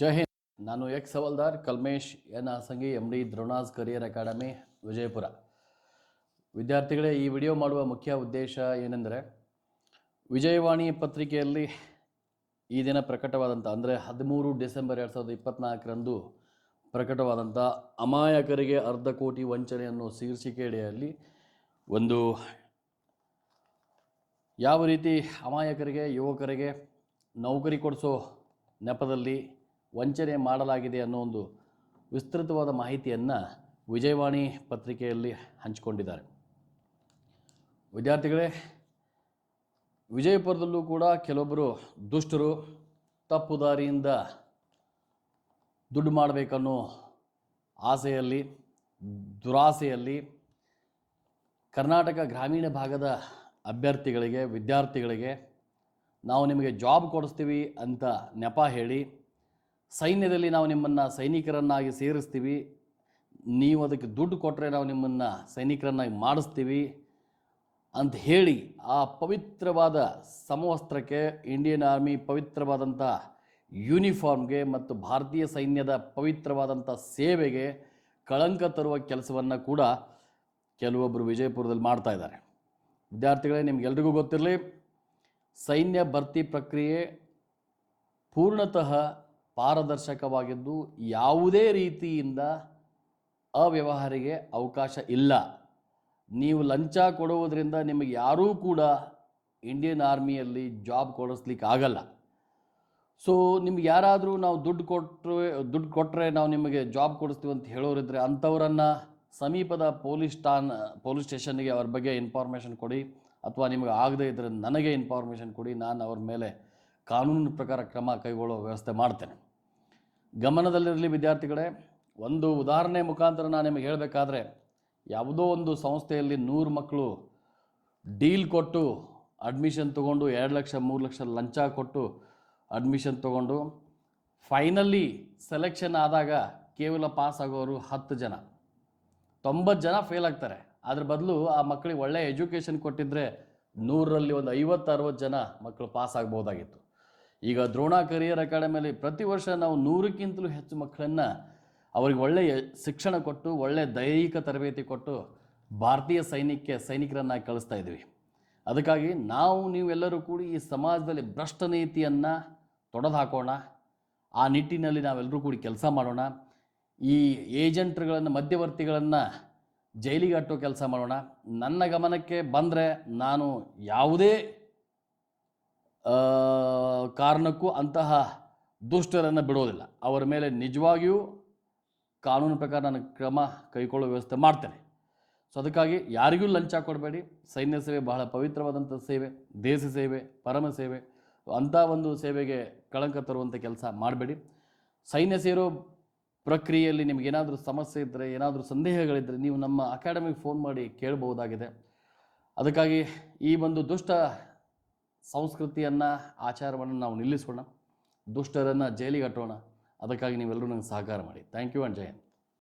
ಜೈ ಹಿಂದ್. ನಾನು ex Havaldar Kalmesh. N Asangi M D Drona's career academy, Vijayapura. ವಿದ್ಯಾರ್ಥಿಗಳೇ, ಈ video ಮಾಡುವ ಮುಖ್ಯ ಉದ್ದೇಶ ಏನೆಂದರೆ, ವಿಜಯವಾಣಿ ಪತ್ರಿಕೆಯಲ್ಲಿ ಈ ದಿನ ಪ್ರಕಟವಾದಂಥ, ಅಂದರೆ ಹದಿಮೂರು ಡಿಸೆಂಬರ್ ಎರಡು ಸಾವಿರದ ಇಪ್ಪತ್ತ್ನಾಲ್ಕರಂದು ಪ್ರಕಟವಾದಂಥ ಅಮಾಯಕರಿಗೆ ಅರ್ಧ ಕೋಟಿ ವಂಚನೆ ಅನ್ನೋ ಶೀರ್ಷಿಕೆಯಡಿಯಲ್ಲಿ ಒಂದು ಯಾವ ರೀತಿ ಅಮಾಯಕರಿಗೆ, ಯುವಕರಿಗೆ ನೌಕರಿ ಕೊಡಿಸೋ ನೆಪದಲ್ಲಿ ವಂಚನೆ ಮಾಡಲಾಗಿದೆ ಅನ್ನೋ ಒಂದು ವಿಸ್ತೃತವಾದ ಮಾಹಿತಿಯನ್ನು ವಿಜಯವಾಣಿ ಪತ್ರಿಕೆಯಲ್ಲಿ ಹಂಚಿಕೊಂಡಿದ್ದಾರೆ. ವಿದ್ಯಾರ್ಥಿಗಳೇ, ವಿಜಯಪುರದಲ್ಲೂ ಕೂಡ ಕೆಲವೊಬ್ಬರು ದುಷ್ಟರು ತಪ್ಪು ದಾರಿಯಿಂದ ದುಡ್ಡು ಮಾಡಬೇಕನ್ನೋ ಆಸೆಯಲ್ಲಿ, ದುರಾಸೆಯಲ್ಲಿ ಕರ್ನಾಟಕ ಗ್ರಾಮೀಣ ಭಾಗದ ಅಭ್ಯರ್ಥಿಗಳಿಗೆ, ವಿದ್ಯಾರ್ಥಿಗಳಿಗೆ ನಾವು ನಿಮಗೆ ಜಾಬ್ ಕೊಡಿಸ್ತೀವಿ ಅಂತ ನೆಪ ಹೇಳಿ ಸೈನ್ಯದಲ್ಲಿ ನಾವು ನಿಮ್ಮನ್ನು ಸೈನಿಕರನ್ನಾಗಿ ಸೇರಿಸ್ತೀವಿ. ನೀವು ಅದಕ್ಕೆ ದುಡ್ಡು ಕೊಟ್ಟರೆ ನಾವು ನಿಮ್ಮನ್ನು ಸೈನಿಕರನ್ನಾಗಿ ಮಾಡಿಸ್ತೀವಿ ಅಂತ ಹೇಳಿ ಆ ಪವಿತ್ರವಾದ ಸಮವಸ್ತ್ರಕ್ಕೆ ಇಂಡಿಯನ್ ಆರ್ಮಿ ಪವಿತ್ರವಾದಂಥ ಯೂನಿಫಾರ್ಮ್ಗೆ ಮತ್ತು ಭಾರತೀಯ ಸೈನ್ಯದ ಪವಿತ್ರವಾದಂಥ ಸೇವೆಗೆ ಕಳಂಕ ತರುವ ಕೆಲಸವನ್ನು ಕೂಡ ಕೆಲವೊಬ್ಬರು ವಿಜಯಪುರದಲ್ಲಿ ಮಾಡ್ತಾ ಇದ್ದಾರೆ. ವಿದ್ಯಾರ್ಥಿಗಳೇ, ನಿಮಗೆಲ್ರಿಗೂ ಗೊತ್ತಿರಲಿ, ಸೈನ್ಯ ಭರ್ತಿ ಪ್ರಕ್ರಿಯೆ ಪೂರ್ಣತಃ ಪಾರದರ್ಶಕವಾಗಿದ್ದು ಯಾವುದೇ ರೀತಿಯಿಂದ ಅವ್ಯವಹಾರಿಗೆ ಅವಕಾಶ ಇಲ್ಲ. ನೀವು ಲಂಚ ಕೊಡುವುದರಿಂದ ನಿಮಗೆ ಯಾರೂ ಕೂಡ ಇಂಡಿಯನ್ ಆರ್ಮಿಯಲ್ಲಿ ಜಾಬ್ ಕೊಡಿಸ್ಲಿಕ್ಕೆ ಆಗಲ್ಲ ಸೊ, ನಿಮ್ಗೆ ಯಾರಾದರೂ ನಾವು ದುಡ್ಡು ಕೊಟ್ಟರೆ ದುಡ್ಡು ಕೊಟ್ಟರೆ ನಾವು ನಿಮಗೆ ಜಾಬ್ ಕೊಡಿಸ್ತೀವಿ ಅಂತ ಹೇಳೋರಿದ್ರೆ ಅಂಥವರನ್ನು ಸಮೀಪದ ಪೊಲೀಸ್ ಠಾನ್ ಪೊಲೀಸ್ ಸ್ಟೇಷನ್ಗೆ ಅವ್ರ ಬಗ್ಗೆ ಇನ್ಫಾರ್ಮೇಷನ್ ಕೊಡಿ. ಅಥವಾ ನಿಮಗೆ ಆಗದೇ ಇದ್ದರೆ ನನಗೆ ಇನ್ಫಾರ್ಮೇಷನ್ ಕೊಡಿ. ನಾನು ಅವ್ರ ಮೇಲೆ ಕಾನೂನಿನ ಪ್ರಕಾರ ಕ್ರಮ ಕೈಗೊಳ್ಳೋ ವ್ಯವಸ್ಥೆ ಮಾಡ್ತೇನೆ. ಗಮನದಲ್ಲಿರಲಿ ವಿದ್ಯಾರ್ಥಿಗಳೇ, ಒಂದು ಉದಾಹರಣೆ ಮುಖಾಂತರ ನಾನು ನಿಮಗೆ ಹೇಳಬೇಕಾದ್ರೆ, ಯಾವುದೋ ಒಂದು ಸಂಸ್ಥೆಯಲ್ಲಿ ನೂರು ಮಕ್ಕಳು ಡೀಲ್ ಕೊಟ್ಟು ಅಡ್ಮಿಷನ್ ತೊಗೊಂಡು ಎರಡು ಲಕ್ಷ, ಮೂರು ಲಕ್ಷ ಲಂಚ ಕೊಟ್ಟು ಅಡ್ಮಿಷನ್ ತೊಗೊಂಡು ಫೈನಲಿ ಸೆಲೆಕ್ಷನ್ ಆದಾಗ ಕೇವಲ ಪಾಸ್ ಆಗೋರು ಹತ್ತು ಜನ. ತೊಂಬತ್ತು ಜನ ಫೇಲ್ ಆಗ್ತಾರೆ. ಅದ್ರ ಬದಲು ಆ ಮಕ್ಕಳಿಗೆ ಒಳ್ಳೆಯ ಎಜುಕೇಷನ್ ಕೊಟ್ಟಿದ್ದರೆ ನೂರರಲ್ಲಿ ಒಂದು ಐವತ್ತು, ಅರವತ್ತು ಜನ ಮಕ್ಕಳು ಪಾಸ್ ಆಗ್ಬೋದಾಗಿತ್ತು. ಈಗ ದ್ರೋಣ ಕರಿಯರ್ ಅಕಾಡೆಮಿಯಲ್ಲಿ ಪ್ರತಿ ವರ್ಷ ನಾವು ನೂರಕ್ಕಿಂತಲೂ ಹೆಚ್ಚು ಮಕ್ಕಳನ್ನು ಅವ್ರಿಗೆ ಒಳ್ಳೆಯ ಶಿಕ್ಷಣ ಕೊಟ್ಟು ಒಳ್ಳೆಯ ದೈಹಿಕ ತರಬೇತಿ ಕೊಟ್ಟು ಭಾರತೀಯ ಸೈನಿಕ ಸೈನಿಕರನ್ನು ಕಳಿಸ್ತಾ ಇದ್ದೀವಿ ಅದಕ್ಕಾಗಿ ನಾವು, ನೀವೆಲ್ಲರೂ ಕೂಡಿ ಈ ಸಮಾಜದಲ್ಲಿ ಭ್ರಷ್ಟ ನೀತಿಯನ್ನು ತೊಡೆದು ಹಾಕೋಣ ಆ ನಿಟ್ಟಿನಲ್ಲಿ ನಾವೆಲ್ಲರೂ ಕೂಡಿ ಕೆಲಸ ಮಾಡೋಣ. ಈ ಏಜೆಂಟ್ರುಗಳನ್ನು, ಮಧ್ಯವರ್ತಿಗಳನ್ನು ಜೈಲಿಗೆ ಅಟ್ಟೋ ಕೆಲಸ ಮಾಡೋಣ. ನನ್ನ ಗಮನಕ್ಕೆ ಬಂದರೆ ನಾನು ಯಾವುದೇ ಕಾರಣಕ್ಕೂ ಅಂತಹ ದುಷ್ಟರನ್ನು ಬಿಡೋದಿಲ್ಲ ಅವರ ಮೇಲೆ ನಿಜವಾಗಿಯೂ ಕಾನೂನು ಪ್ರಕಾರ ನಾನು ಕ್ರಮ ಕೈಗೊಳ್ಳುವ ವ್ಯವಸ್ಥೆ ಮಾಡ್ತೇನೆ. ಸೊ ಅದಕ್ಕಾಗಿ ಯಾರಿಗೂ ಲಂಚ ಕೊಡಬೇಡಿ. ಸೈನ್ಯ ಸೇವೆ ಬಹಳ ಪವಿತ್ರವಾದಂಥ ಸೇವೆ, ದೇಶ ಸೇವೆ, ಪರಮ ಸೇವೆ, ಅಂಥ ಒಂದು ಸೇವೆಗೆ ಕಳಂಕ ತರುವಂಥ ಕೆಲಸ ಮಾಡಬೇಡಿ. ಸೈನ್ಯ ಸೇರೋ ಪ್ರಕ್ರಿಯೆಯಲ್ಲಿ ನಿಮಗೇನಾದರೂ ಸಮಸ್ಯೆ ಇದ್ದರೆ, ಏನಾದರೂ ಸಂದೇಹಗಳಿದ್ದರೆ ನೀವು ನಮ್ಮ ಅಕಾಡೆಮಿಗೆ ಫೋನ್ ಮಾಡಿ ಕೇಳಬಹುದಾಗಿದೆ. ಅದಕ್ಕಾಗಿ ಈ ಒಂದು ದುಷ್ಟ ಸಂಸ್ಕೃತಿಯನ್ನು, ಆಚಾರವನ್ನು ನಾವು ನಿಲ್ಲಿಸೋಣ. ದುಷ್ಟರನ್ನು ಜೈಲಿಗೆ ಹಟ್ಟೋಣ ಅದಕ್ಕಾಗಿ ನೀವೆಲ್ಲರೂ ನನಗೆ ಸಹಕಾರ ಮಾಡಿ. ಥ್ಯಾಂಕ್ ಯು ಆ್ಯಂಡ್ ಜೈ ಹಿಂದ್